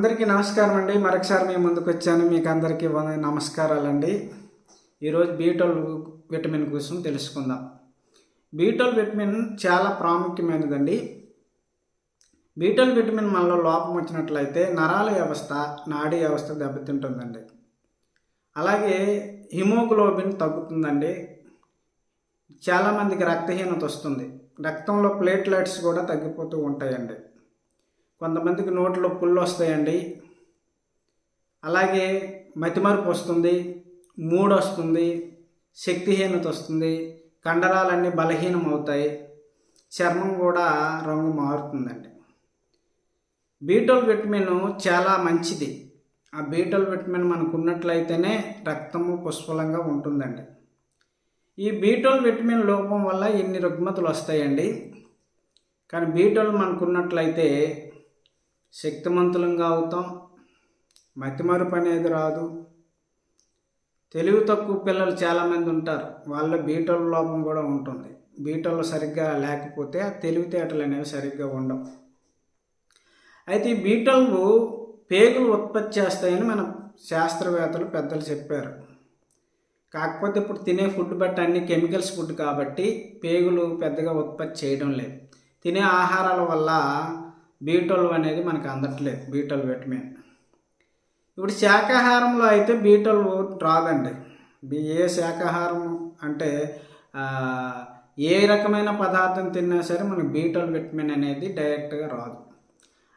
అందరికీ నమస్కారం అండి. మరొకసారి మేము ముందుకు వచ్చాను. మీకు అందరికీ నమస్కారాలండి. ఈరోజు బీటోల్ విటమిన్ కోసం తెలుసుకుందాం. బీటోల్ విటమిన్ చాలా ప్రాముఖ్యమైనదండి. బీటోల్ విటమిన్ మనలో లోపం వచ్చినట్లయితే నరాల వ్యవస్థ నాడీ వ్యవస్థ దెబ్బతింటుందండి. అలాగే హిమోగ్లోబిన్ తగ్గుతుందండి. చాలామందికి రక్తహీనత వస్తుంది. రక్తంలో ప్లేట్లెట్స్ కూడా తగ్గిపోతూ ఉంటాయండి. కొంతమందికి నోట్లో పుళ్ళు వస్తాయండి అలాగే మతిమరుపు వస్తుంది మూడు వస్తుంది శక్తిహీనత వస్తుంది కండరాలన్నీ బలహీనం అవుతాయి చర్మం కూడా రంగు మారుతుందండి. బీటోల్ విటమిన్ చాలా మంచిది. ఆ బీటోల్ విటమిన్ మనకు ఉన్నట్లయితేనే రక్తము పుష్పలంగా ఉంటుందండి. ఈ బీటోల్ విటమిన్ లోపం వల్ల ఎన్ని రుగ్మతలు వస్తాయండి కానీ బీటోల్ మనకున్నట్లయితే శక్తిమంతులంగా అవుతాం. మతిమరుపు అనేది రాదు. తెలివి తక్కువ పిల్లలు చాలామంది ఉంటారు. వాళ్ళ బీటల లోపం కూడా ఉంటుంది. బీటలు సరిగ్గా లేకపోతే ఆ తెలివితేటలు అనేవి సరిగ్గా ఉండవు. అయితే ఈ బీటలు పేగులు ఉత్పత్తి చేస్తాయని మన శాస్త్రవేత్తలు పెద్దలు చెప్పారు. కాకపోతే ఇప్పుడు తినే ఫుడ్ బట్టి అన్ని కెమికల్స్ ఫుడ్ కాబట్టి పేగులు పెద్దగా ఉత్పత్తి చేయడం లేదు. తినే ఆహారాల వల్ల బీటోల్ అనేది మనకు అందట్లేదు బీటోల్ విటమిన్ ఇప్పుడు శాకాహారంలో అయితే బీటోల్ రాదండి. బి- ఏ శాకాహారం అంటే ఏ రకమైన పదార్థం తిన్నా సరే మనకు బీటోల్ విటమిన్ అనేది డైరెక్ట్గా రాదు.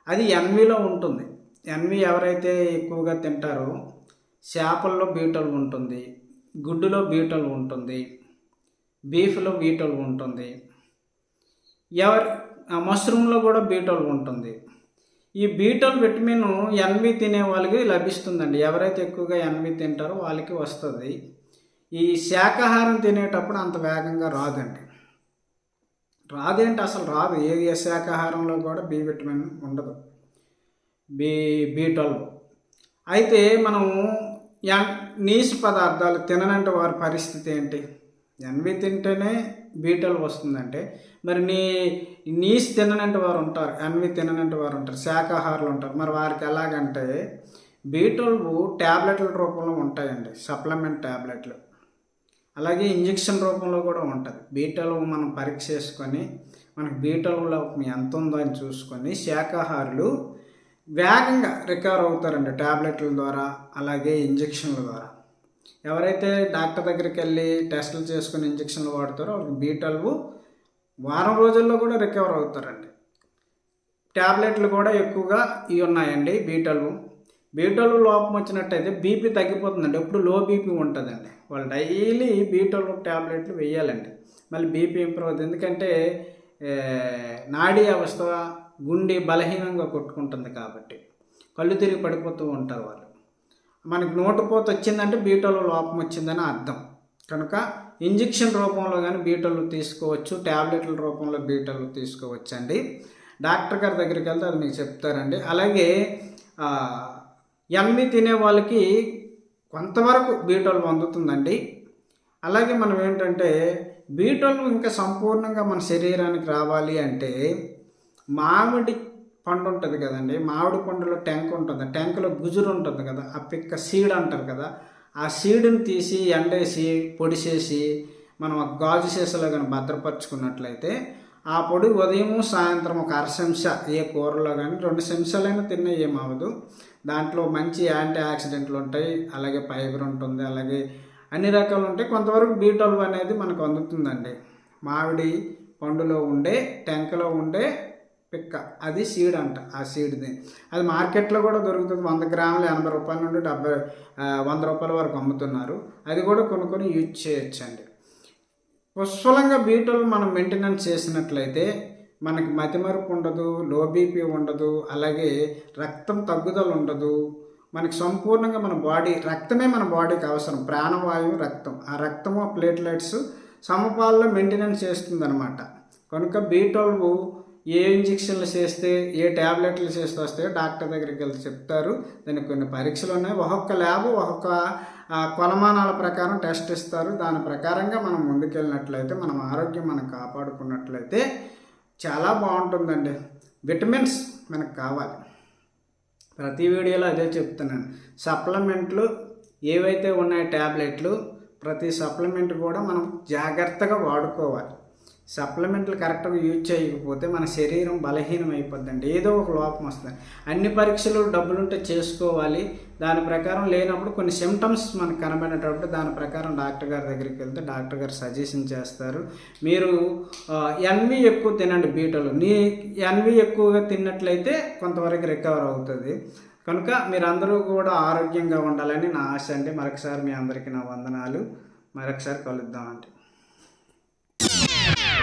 అది ఎన్విలో ఉంటుంది. ఎన్వి ఎవరైతే ఎక్కువగా తింటారో చేపల్లో బీటల్ ఉంటుంది గుడ్డులో బీటల్ ఉంటుంది బీఫ్లో బీటోల్ ఉంటుంది. ఎవరి మష్రూమ్లో కూడా బీటల్ ఉంటుంది. ఈ బీటల్ విటమిన్ ఎన్వి తినే వాళ్ళకి లభిస్తుందండి. ఎవరైతే ఎక్కువగా ఎన్వి తింటారో వాళ్ళకి వస్తుంది. ఈ శాకాహారం తినేటప్పుడు అంత వేగంగా రాదండి. రాదేంటి అసలు రాదు. ఏ ఏ శాకాహారంలో కూడా బి విటమిన్ ఉండదు. బి బి ట్వెల్వ్ అయితే మనం ఎన్- నీసు పదార్థాలు తిననంటే వారి పరిస్థితి ఏంటి? ఎన్వి తింటేనే బీటల్ వస్తుందంటే మరి నీ నీస్ తిననంటే వారు ఉంటారు అన్వి తిననంటే వారు ఉంటారు శాకాహారులు ఉంటారు. మరి వారికి ఎలాగంటే బీటల్వ్ ట్యాబ్లెట్ల రూపంలో ఉంటాయండి సప్లిమెంట్ ట్యాబ్లెట్లు అలాగే ఇంజెక్షన్ రూపంలో కూడా ఉంటుంది. బీటలు మనం పరీక్ష చేసుకొని మనకు బీటల్లో ఎంత ఉందో అని చూసుకొని శాకాహారులు వేగంగా రికవర్ అవుతారండి ట్యాబ్లెట్ల ద్వారా అలాగే ఇంజెక్షన్ల ద్వారా. ఎవరైతే డాక్టర్ దగ్గరికి వెళ్ళి టెస్టులు చేసుకుని ఇంజక్షన్లు వాడతారో వాళ్ళకి బీటల్వు వారం రోజుల్లో కూడా రికవర్ అవుతారండి. ట్యాబ్లెట్లు కూడా ఎక్కువగా ఇవి ఉన్నాయండి బీటలు బీటలు లోపం వచ్చినట్టయితే బీపీ తగ్గిపోతుందండి. ఎప్పుడు లో బీపీ ఉంటుందండి. వాళ్ళు డైలీ బీటలు ట్యాబ్లెట్లు వేయాలండి. మళ్ళీ బీపీ ఇంప్రూవ్ అవుతుంది. ఎందుకంటే నాడీ అవస్థ గుండె బలహీనంగా కొట్టుకుంటుంది కాబట్టి. కళ్ళు తిరిగి పడిపోతూ ఉంటారు వాళ్ళు. మనకి నోటుపోత వచ్చిందంటే బీటోలో లోపం వచ్చిందని అర్థం. కనుక ఇంజెక్షన్ రూపంలో కానీ బీటోలు తీసుకోవచ్చు ట్యాబ్లెట్ల రూపంలో బీటలు తీసుకోవచ్చు అండి డాక్టర్ గారి దగ్గరికి వెళ్తే అది మీకు చెప్తారండి. అలాగే ఆ, తినే వాళ్ళకి కొంతవరకు బీటలు అందుతుందండి. అలాగే మనం ఏంటంటే బీటలు ఇంకా సంపూర్ణంగా మన శరీరానికి రావాలి అంటే మామిడి పండు ఉంటుంది కదండి. మామిడి పండులో ట్యాంక్ ఉంటుంది. ట్యాంకులో గుజురు ఉంటుంది కదా. ఆ పిక్క సీడ్ అంటారు కదా. ఆ సీడ్ని తీసి ఎండేసి పొడి చేసి మనం ఒక గాజు సీసలో కానీ భద్రపరుచుకున్నట్లయితే ఆ పొడి ఉదయం సాయంత్రం ఒక అర చెంచా ఏ కూరలో కానీ రెండు చెంచాలైనా తిన్నా ఏమవ్వదు దాంట్లో మంచి యాంటీ ఆక్సిడెంట్లు ఉంటాయి. అలాగే ఫైబర్ ఉంటుంది. అలాగే అన్ని రకాలు ఉంటాయి. కొంతవరకు బీ ట్వెల్వ్ అనేది మనకు అందుతుందండి. మామిడి పండులో ఉండే టెంకలో ఉండే పిక్క. అది సీడ్ అంట ఆ సీడ్ది అది మార్కెట్లో కూడా దొరుకుతుంది. వంద గ్రాములు ఎనభై రూపాయల నుండి డెబ్బై వంద రూపాయల వరకు అమ్ముతున్నారు. అది కూడా కొనుక్కొని యూజ్ చేయొచ్చండి. పుష్పలంగా బీటలు మనం మెయింటెనెన్స్ చేసినట్లయితే మనకి మతిమరుపు ఉండదు లో బీపీ ఉండదు అలాగే రక్తం తగ్గుదల ఉండదు. మనకి సంపూర్ణంగా మన బాడీ రక్తమే మన బాడీకి అవసరం. ప్రాణవాయువు రక్తం. ఆ రక్తము ఆ ప్లేట్లెట్స్ సమపాల్లో మెయింటెనెన్స్ చేస్తుంది అనమాట కనుక బీ ట్వెల్వ్ ఏ ఇంజెక్షన్లు చేస్తే ఏ ట్యాబ్లెట్లు చేస్తే వస్తాయో డాక్టర్ దగ్గరికి వెళ్తే చెప్తారు. దానికి కొన్ని పరీక్షలు ఉన్నాయి. ఒక్కొక్క ల్యాబ్ ఒక్కొక్క కొలమానాల ప్రకారం టెస్ట్ ఇస్తారు. దాని ప్రకారంగా మనం ముందుకెళ్ళినట్లయితే మనం ఆరోగ్యం మనం కాపాడుకున్నట్లయితే చాలా బాగుంటుందండి. విటమిన్స్ మనకు కావాలి. ప్రతి వీడియోలో అదే చెప్తున్నాను. సప్లిమెంట్లు ఏవైతే ఉన్నాయో ట్యాబ్లెట్లు ప్రతి సప్లిమెంట్ కూడా మనం జాగ్రత్తగా వాడుకోవాలి. సప్లిమెంట్లు కరెక్ట్గా యూజ్ చేయకపోతే మన శరీరం బలహీనం అయిపోద్దండి. ఏదో ఒక లోపం వస్తుంది. అన్ని పరీక్షలు డబ్బులుంటే చేసుకోవాలి. దాని ప్రకారం లేనప్పుడు కొన్ని సిమ్టమ్స్ మనకు కనబడేటప్పుడు దాని ప్రకారం డాక్టర్ గారి దగ్గరికి వెళ్తే డాక్టర్ గారు సజెషన్ చేస్తారు. మీరు ఎన్వి ఎక్కువ తినండి బీటలు. నీ ఎన్వి ఎక్కువగా తిన్నట్లయితే కొంతవరకు రికవర్ అవుతుంది. కనుక మీరందరూ కూడా ఆరోగ్యంగా ఉండాలని నా ఆశ అండి. మరొకసారి మీ అందరికీ నా వందనాలు. మరొకసారి కలుద్దామండి.